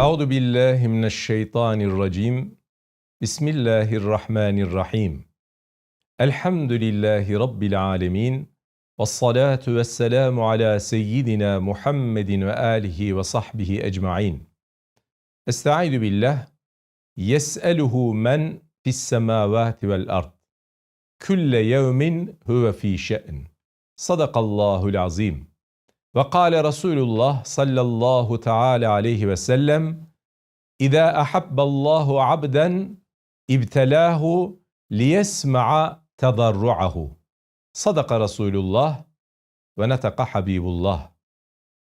أعوذ بالله من الشيطان الرجيم. بسم الله الرحمن الرحيم. الحمد لله رب العالمين والصلاة والسلام على سيدنا محمد وآله وصحبه أجمعين. أستعيذ بالله يسأله من في السماوات والأرض. كل يوم هو في شأن. صدق الله العظيم. Şe'n. Sadakallahul azim. Ve kâle Resulullah sallallahu teala aleyhi ve sellem İzâ ahabballahu abden ibtelâhu liyesma'a tedarru'ahu. Sadaka Resulullah ve neteka Habibullah.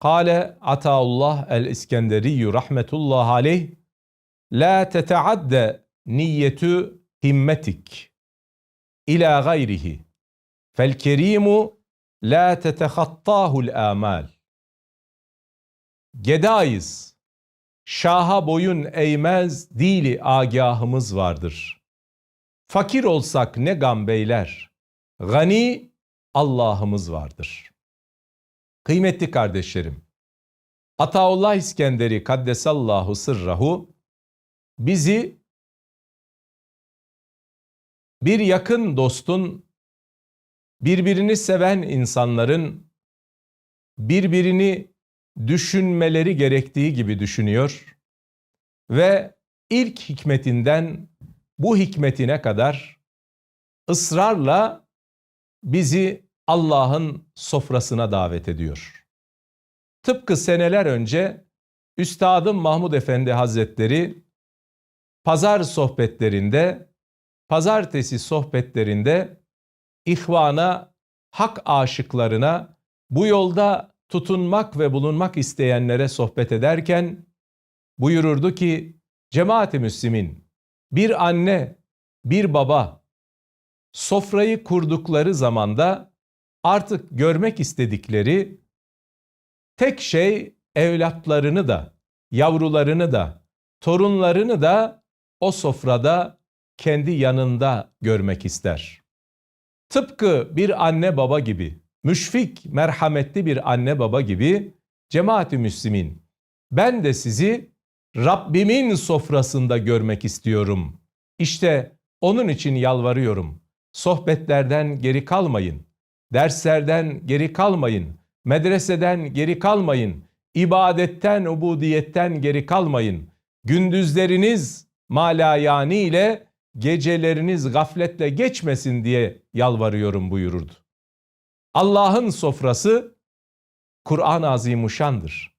Kale Ataullah el-İskenderiyyü rahmetullah aleyh La teteadde niyetü himmetik ila gayrihi fel kerimu la tetehattahul amal. Gedayız. Şaha boyun eğmez dili agahımız vardır. Fakir olsak ne gam beyler. Gani Allah'ımız vardır. Kıymetli kardeşlerim. Ataullah İskenderi Kaddesallahu sırrahu bizi bir yakın dostun birbirini seven insanların birbirini düşünmeleri gerektiği gibi düşünüyor ve ilk hikmetinden bu hikmetine kadar ısrarla bizi Allah'ın sofrasına davet ediyor. Tıpkı seneler önce Üstadım Mahmud Efendi Hazretleri pazar sohbetlerinde, pazartesi sohbetlerinde ihvana, hak aşıklarına, bu yolda tutunmak ve bulunmak isteyenlere sohbet ederken buyururdu ki cemaat-i müslimin bir anne, bir baba sofrayı kurdukları zamanda artık görmek istedikleri tek şey evlatlarını da, yavrularını da, torunlarını da o sofrada kendi yanında görmek ister. Tıpkı bir anne baba gibi, müşfik, merhametli bir anne baba gibi cemaat-i müslimin ben de sizi Rabbimin sofrasında görmek istiyorum. İşte onun için yalvarıyorum. Sohbetlerden geri kalmayın. Derslerden geri kalmayın. Medreseden geri kalmayın. İbadetten, ubudiyetten geri kalmayın. Gündüzleriniz malayani ile geceleriniz gafletle geçmesin diye yalvarıyorum buyururdu. Allah'ın sofrası Kur'an-ı Azimuşşan'dır.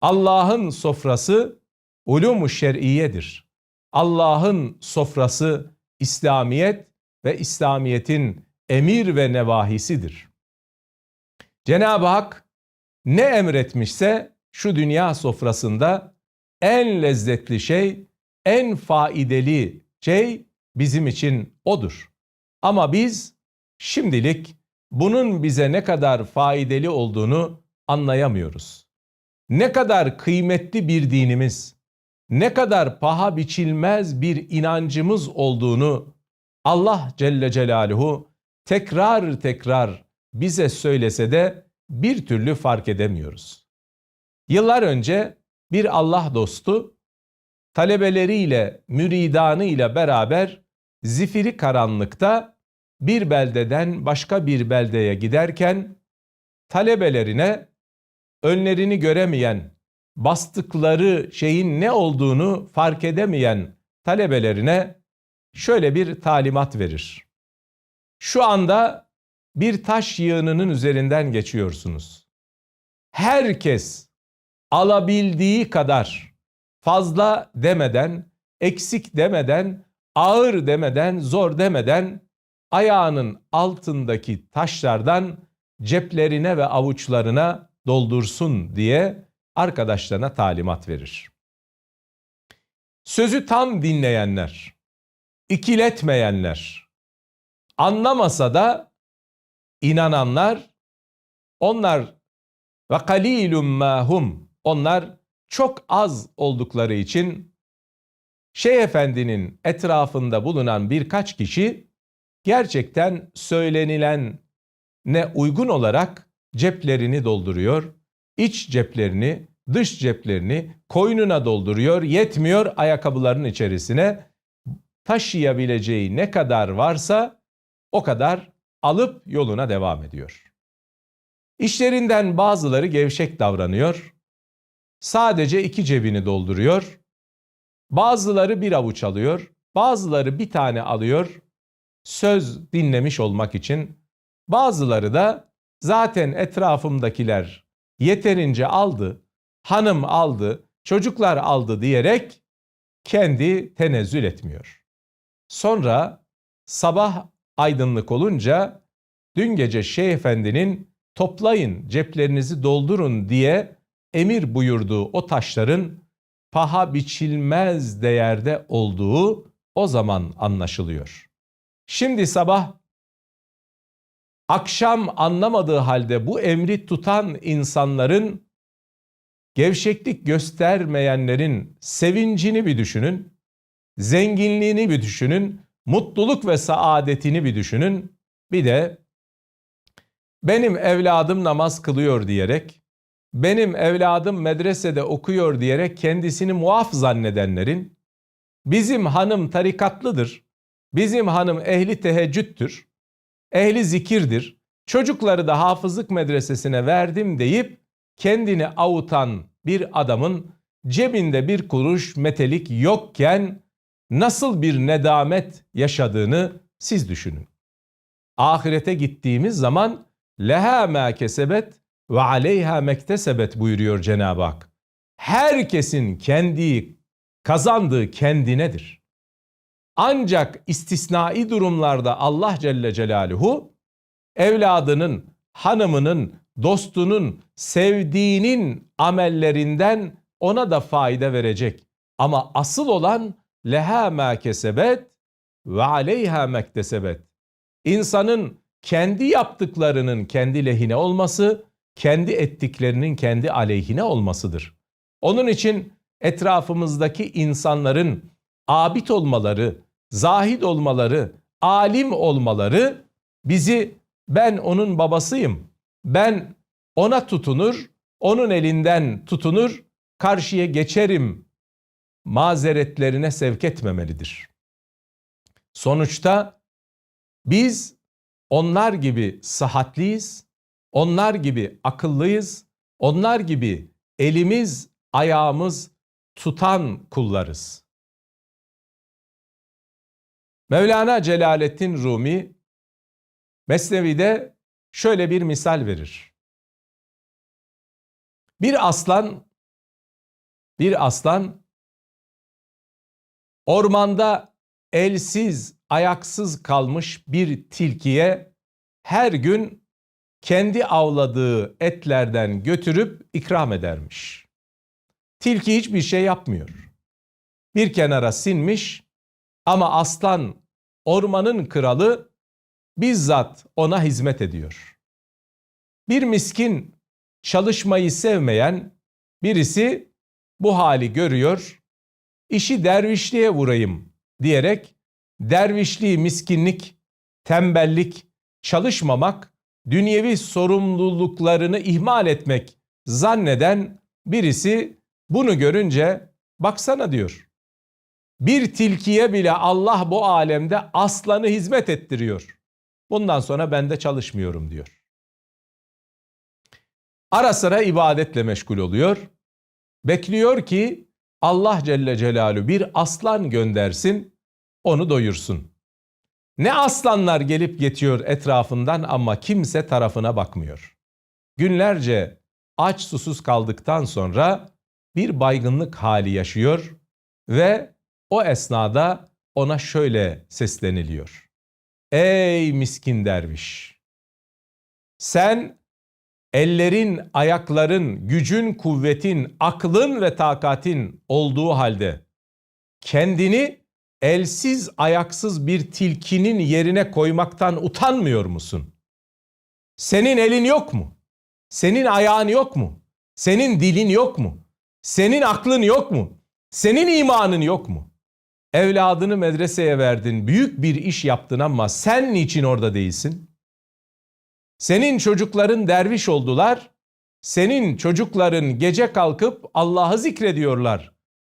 Allah'ın sofrası ulum-u şer'iyedir. Allah'ın sofrası İslamiyet ve İslamiyet'in emir ve nevahisidir. Cenab-ı Hak ne emretmişse şu dünya sofrasında en lezzetli şey, en faidalı şey bizim için odur. Ama biz şimdilik bunun bize ne kadar faydalı olduğunu anlayamıyoruz. Ne kadar kıymetli bir dinimiz, ne kadar paha biçilmez bir inancımız olduğunu Allah Celle Celaluhu tekrar tekrar bize söylese de bir türlü fark edemiyoruz. Yıllar önce bir Allah dostu talebeleriyle, müridanı ile beraber zifiri karanlıkta bir beldeden başka bir beldeye giderken talebelerine önlerini göremeyen, bastıkları şeyin ne olduğunu fark edemeyen talebelerine şöyle bir talimat verir. Şu anda bir taş yığınının üzerinden geçiyorsunuz. Herkes alabildiği kadar fazla demeden, eksik demeden, ağır demeden, zor demeden ayağının altındaki taşlardan ceplerine ve avuçlarına doldursun diye arkadaşlarına talimat verir. Sözü tam dinleyenler, ikiletmeyenler, anlamasa da inananlar, onlar ve kalilum mahum, onlar çok az oldukları için Şeyh Efendi'nin etrafında bulunan birkaç kişi gerçekten söylenilen ne uygun olarak ceplerini dolduruyor, iç ceplerini dış ceplerini koynuna dolduruyor. Yetmiyor ayakkabılarının içerisine taşıyabileceği ne kadar varsa o kadar alıp yoluna devam ediyor. İşlerinden bazıları gevşek davranıyor. Sadece iki cebini dolduruyor. Bazıları bir avuç alıyor. Bazıları bir tane alıyor. Söz dinlemiş olmak için. Bazıları da zaten etrafımdakiler yeterince aldı, hanım aldı, çocuklar aldı diyerek kendi tenezzül etmiyor. Sonra sabah aydınlık olunca dün gece Şeyh Efendi'nin toplayın ceplerinizi doldurun diye emir buyurduğu o taşların paha biçilmez değerde olduğu o zaman anlaşılıyor. Şimdi sabah akşam anlamadığı halde bu emri tutan insanların gevşeklik göstermeyenlerin sevincini bir düşünün, zenginliğini bir düşünün, mutluluk ve saadetini bir düşünün. Bir de benim evladım namaz kılıyor diyerek, benim evladım medresede okuyor diyerek kendisini muaf zannedenlerin, bizim hanım tarikatlıdır, bizim hanım ehli teheccüdtür, ehli zikirdir, çocukları da hafızlık medresesine verdim deyip kendini avutan bir adamın cebinde bir kuruş metelik yokken nasıl bir nedamet yaşadığını siz düşünün. Ahirete gittiğimiz zaman leha ma kesebet ve aleyha mektesebet buyuruyor Cenab-ı Hak. Herkesin kendi kazandığı kendinedir. Ancak istisnai durumlarda Allah Celle Celaluhu evladının, hanımının, dostunun, sevdiğinin amellerinden ona da fayda verecek. Ama asıl olan leha ma kesebet ve aleyha mektesebet. İnsanın kendi yaptıklarının kendi lehine olması, kendi ettiklerinin kendi aleyhine olmasıdır. Onun için etrafımızdaki insanların abid olmaları, zahid olmaları, alim olmaları bizi ben onun babasıyım, ben ona tutunur, onun elinden tutunur, karşıya geçerim mazeretlerine sevk etmemelidir. Sonuçta biz onlar gibi sıhhatliyiz, onlar gibi akıllıyız, onlar gibi elimiz, ayağımız tutan kullarız. Mevlana Celaleddin Rumi Mesnevi'de şöyle bir misal verir. Bir aslan bir aslan ormanda elsiz, ayaksız kalmış bir tilkiye her gün kendi avladığı etlerden götürüp ikram edermiş. Tilki hiçbir şey yapmıyor. Bir kenara sinmiş ama aslan ormanın kralı bizzat ona hizmet ediyor. Bir miskin çalışmayı sevmeyen birisi bu hali görüyor, işi dervişliğe vurayım diyerek dervişliği miskinlik, tembellik, çalışmamak, dünyevi sorumluluklarını ihmal etmek zanneden birisi bunu görünce baksana diyor. Bir tilkiye bile Allah bu alemde aslanı hizmet ettiriyor. Bundan sonra ben de çalışmıyorum diyor. Ara sıra ibadetle meşgul oluyor. Bekliyor ki Allah Celle Celaluhu bir aslan göndersin, onu doyursun. Ne aslanlar gelip geçiyor etrafından ama kimse tarafına bakmıyor. Günlerce aç susuz kaldıktan sonra bir baygınlık hali yaşıyor ve o esnada ona şöyle sesleniliyor. Ey miskin derviş! Sen ellerin, ayakların, gücün, kuvvetin, aklın ve takatin olduğu halde kendini elsiz, ayaksız bir tilkinin yerine koymaktan utanmıyor musun? Senin elin yok mu? Senin ayağın yok mu? Senin dilin yok mu? Senin aklın yok mu? Senin imanın yok mu? Evladını medreseye verdin, büyük bir iş yaptın ama sen niçin orada değilsin? Senin çocukların derviş oldular, Senin çocukların gece kalkıp Allah'ı zikrediyorlar.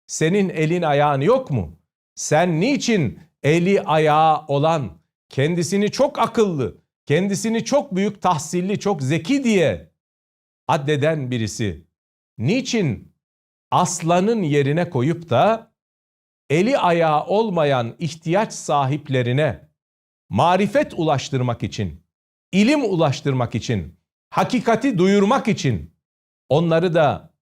Senin elin ayağın yok mu? Sen niçin eli ayağı olan, kendisini çok akıllı, kendisini çok büyük tahsilli, çok zeki diye addeden birisi niçin aslanın yerine koyup da eli ayağı olmayan ihtiyaç sahiplerine marifet ulaştırmak için, ilim ulaştırmak için, hakikati duyurmak için, onları da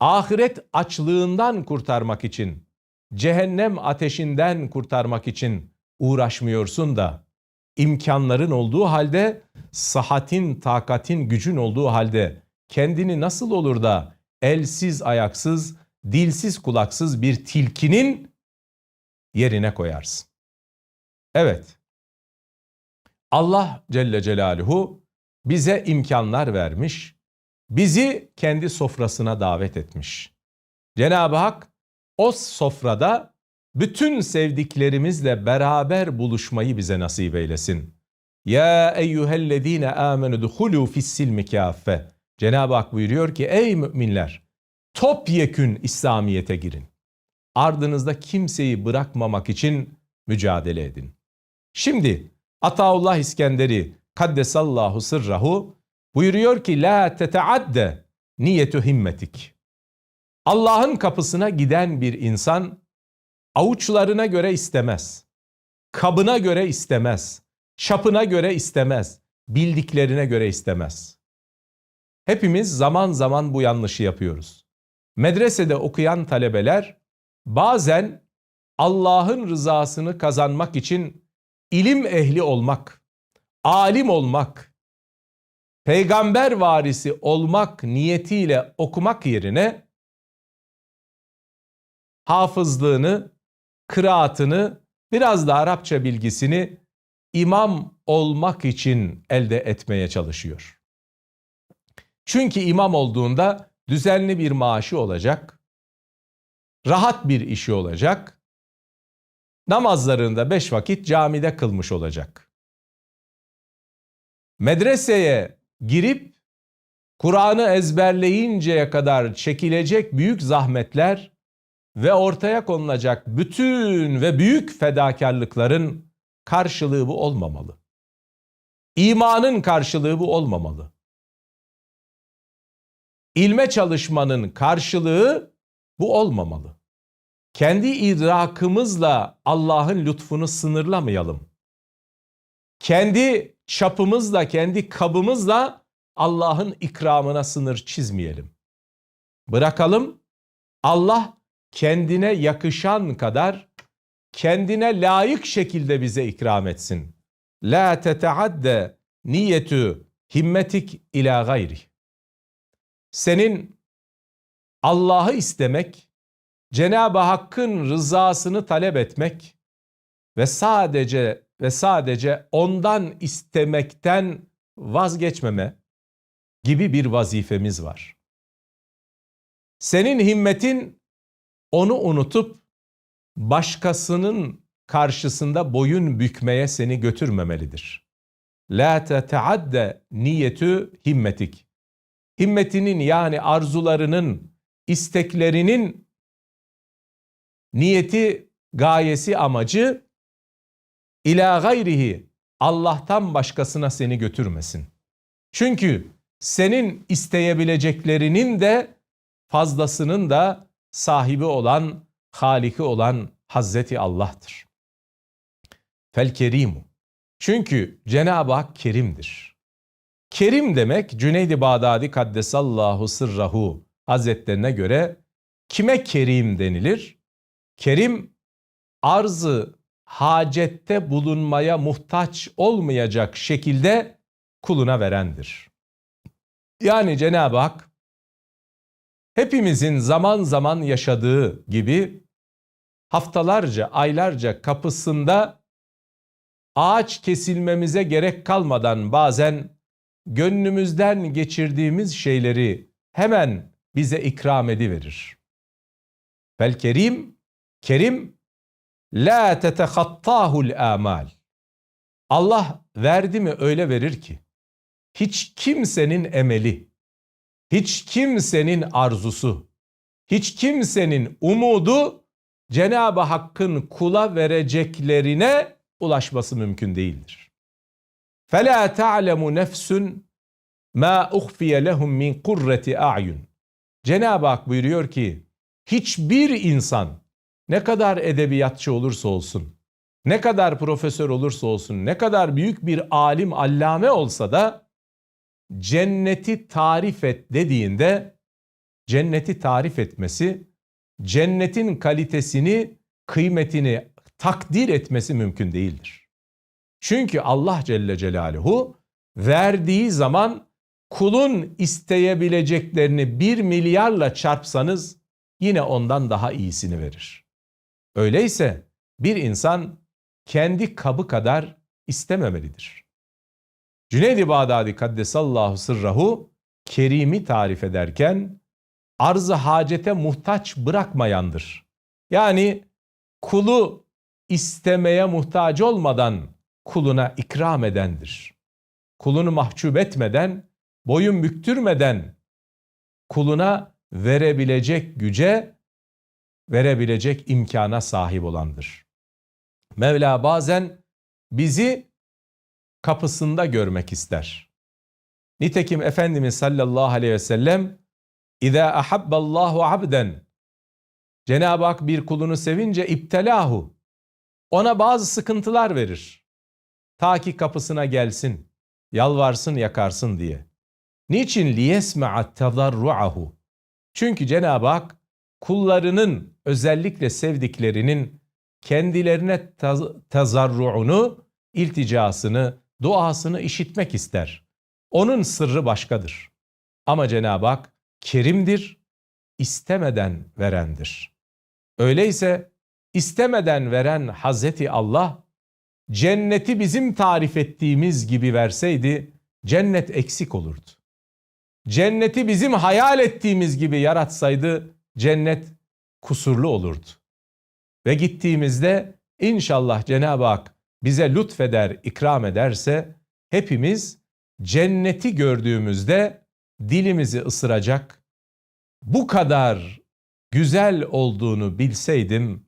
ahiret açlığından kurtarmak için, cehennem ateşinden kurtarmak için uğraşmıyorsun da imkanların olduğu halde, sahatin, takatin, gücün olduğu halde kendini nasıl olur da elsiz, ayaksız, dilsiz, kulaksız bir tilkinin yerine koyarsın. Evet. Allah Celle Celaluhu bize imkanlar vermiş. Bizi kendi sofrasına davet etmiş. Cenab-ı Hak o sofrada bütün sevdiklerimizle beraber buluşmayı bize nasip eylesin. Ya eyyühellezine amenu duhulu fissilmi kaffe. Cenab-ı Hak buyuruyor ki ey müminler topyekün İslamiyet'e girin. Ardınızda kimseyi bırakmamak için mücadele edin. Şimdi Ataullah İskenderi kaddesallahu sırrahu buyuruyor ki la teteadde niyetu himmetik. Allah'ın kapısına giden bir insan avuçlarına göre istemez. Kabına göre istemez. Çapına göre istemez. Bildiklerine göre istemez. Hepimiz zaman zaman bu yanlışı yapıyoruz. Medresede okuyan talebeler bazen Allah'ın rızasını kazanmak için ilim ehli olmak, alim olmak, peygamber varisi olmak niyetiyle okumak yerine hafızlığını, kıraatını, biraz da Arapça bilgisini imam olmak için elde etmeye çalışıyor. Çünkü imam olduğunda düzenli bir maaşı olacak, rahat bir işi olacak, namazlarında beş vakit camide kılmış olacak. Medreseye girip Kur'an'ı ezberleyinceye kadar çekilecek büyük zahmetler ve ortaya konulacak bütün ve büyük fedakarlıkların karşılığı bu olmamalı. İmanın karşılığı bu olmamalı. İlme çalışmanın karşılığı bu olmamalı. Kendi idrakımızla Allah'ın lütfunu sınırlamayalım. Kendi çapımızla, kendi kabımızla Allah'ın ikramına sınır çizmeyelim. Bırakalım Allah kendine yakışan kadar kendine layık şekilde bize ikram etsin. La teteadde niyetü himmetik ila gayri. Senin Allah'ı istemek, Cenab-ı Hakk'ın rızasını talep etmek ve sadece ve sadece ondan istemekten vazgeçmeme gibi bir vazifemiz var. Senin himmetin onu unutup başkasının karşısında boyun bükmeye seni götürmemelidir. La teteadde niyetü himmetik. Himmetinin yani arzularının, isteklerinin niyeti, gayesi, amacı ila gayrihi Allah'tan başkasına seni götürmesin. Çünkü senin isteyebileceklerinin de fazlasının da sahibi olan, haliki olan Hazreti Allah'tır. Fel kerimu. Çünkü Cenab-ı Hak kerimdir. Kerim demek Cüneydi Bağdadi Kaddesallahu Sırrahu Hazretlerine göre kime kerim denilir? Kerim arzı hacette bulunmaya muhtaç olmayacak şekilde kuluna verendir. Yani Cenab-ı Hak hepimizin zaman zaman yaşadığı gibi haftalarca, aylarca kapısında ağaç kesilmemize gerek kalmadan bazen gönlümüzden geçirdiğimiz şeyleri hemen bize ikram ediverir. Fel kerim, kerim la tetehattahul amal. Allah verdi mi öyle verir ki hiç kimsenin emeli, hiç kimsenin arzusu, hiç kimsenin umudu Cenab-ı Hakk'ın kula vereceklerine ulaşması mümkün değildir. فَلَا تَعْلَمُ نَفْسٌ مَا اُخْفِيَ لَهُمْ مِنْ قُرَّةِ اَعْيُنٍ Cenab-ı Hak buyuruyor ki, hiçbir insan ne kadar edebiyatçı olursa olsun, ne kadar profesör olursa olsun, ne kadar büyük bir alim, allame olsa da cenneti tarif et dediğinde cenneti tarif etmesi, cennetin kalitesini, kıymetini takdir etmesi mümkün değildir. Çünkü Allah Celle Celaluhu verdiği zaman kulun isteyebileceklerini bir milyarla çarpsanız yine ondan daha iyisini verir. Öyleyse bir insan kendi kabı kadar istememelidir. Cüneyd-i Bağdadi Kaddesallahu Sırrahu Kerim'i tarif ederken arzı hacete muhtaç bırakmayandır. Yani kulu istemeye muhtaç olmadan kuluna ikram edendir. Kulunu mahcup etmeden, boyun büktürmeden kuluna verebilecek güce, verebilecek imkana sahip olandır. Mevla bazen bizi kapısında görmek ister. Nitekim Efendimiz sallallahu aleyhi ve sellem İza ahabballahu abden Cenab-ı Hak bir kulunu sevince iptelahu ona bazı sıkıntılar verir. Ta ki kapısına gelsin, yalvarsın, yakarsın diye. Niçin liyesme'at tazarruahu? Çünkü Cenab-ı Hak kullarının özellikle sevdiklerinin kendilerine taz tazarruunu, ilticasını, duasını işitmek ister. Onun sırrı başkadır. Ama Cenab-ı Hak kerimdir, istemeden verendir. Öyleyse istemeden veren Hazreti Allah cenneti bizim tarif ettiğimiz gibi verseydi cennet eksik olurdu. Cenneti bizim hayal ettiğimiz gibi yaratsaydı cennet kusurlu olurdu. Ve gittiğimizde inşallah Cenab-ı Hak bize lütfeder, ikram ederse hepimiz cenneti gördüğümüzde dilimizi ısıracak, bu kadar güzel olduğunu bilseydim,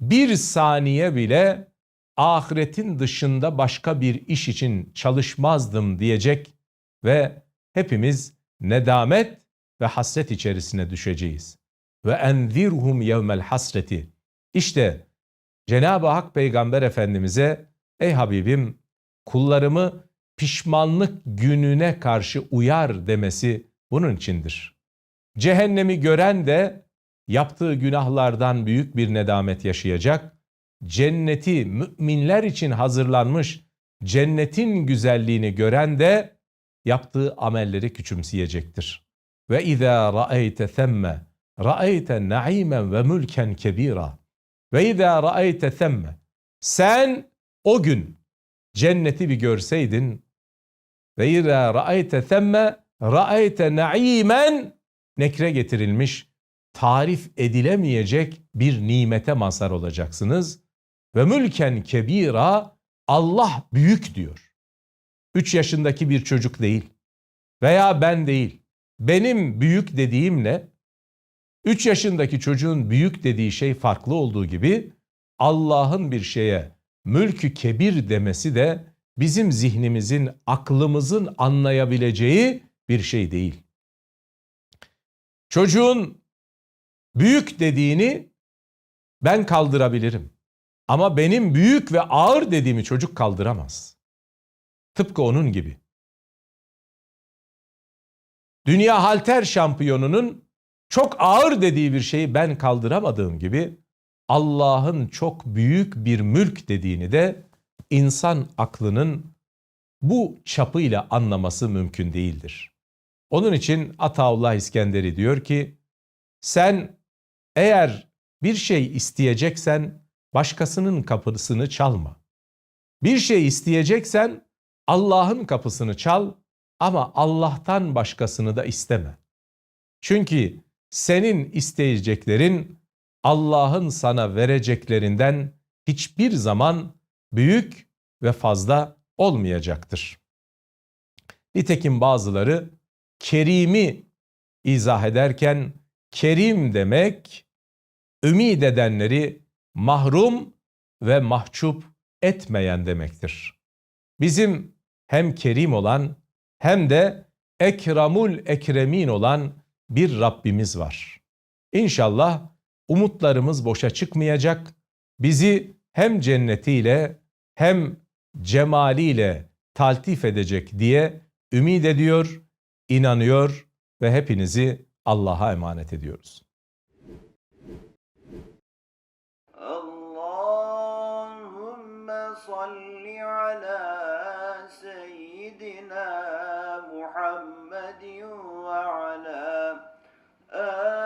bir saniye bile ahiretin dışında başka bir iş için çalışmazdım diyecek ve hepimiz nedamet ve hasret içerisine düşeceğiz. Ve enzirhum yevmel hasreti. İşte Cenab-ı Hak Peygamber Efendimiz'e ey Habibim kullarımı pişmanlık gününe karşı uyar demesi bunun içindir. Cehennemi gören de yaptığı günahlardan büyük bir nedamet yaşayacak. Cenneti müminler için hazırlanmış cennetin güzelliğini gören de yaptığı amelleri küçümseyecektir. Ve izâ ra'eyte themme ra'eyte na'imen ve mülken kebira. Ve izâ ra'eyte themme sen o gün cenneti bir görseydin ve izâ ra'eyte themme ra'eyte na'imen nekre getirilmiş tarif edilemeyecek bir nimete mazhar olacaksınız. Ve mülken kebira Allah büyük diyor. 3 yaşındaki bir çocuk değil veya ben değil. Benim büyük dediğimle 3 yaşındaki çocuğun büyük dediği şey farklı olduğu gibi Allah'ın bir şeye mülkü kebir demesi de bizim zihnimizin, aklımızın anlayabileceği bir şey değil. Çocuğun büyük dediğini ben kaldırabilirim. Ama benim büyük ve ağır dediğimi çocuk kaldıramaz. Tıpkı onun gibi. Dünya halter şampiyonunun çok ağır dediği bir şeyi ben kaldıramadığım gibi Allah'ın çok büyük bir mülk dediğini de insan aklının bu çapıyla anlaması mümkün değildir. Onun için Ataullah İskenderi diyor ki sen eğer bir şey isteyeceksen başkasının kapısını çalma. Bir şey isteyeceksen Allah'ın kapısını çal ama Allah'tan başkasını da isteme. Çünkü senin isteyeceklerin Allah'ın sana vereceklerinden hiçbir zaman büyük ve fazla olmayacaktır. Nitekim bazıları kerimi izah ederken kerim demek ümid edenleri mahrum ve mahcup etmeyen demektir. Bizim hem kerim olan hem de ekramul ekremin olan bir Rabbimiz var. İnşallah umutlarımız boşa çıkmayacak. Bizi hem cennetiyle hem cemaliyle taltif edecek diye ümit ediyor, inanıyor ve hepinizi Allah'a emanet ediyoruz. Allahümme salli ala seyyidina Muhammedin ve ala Uh,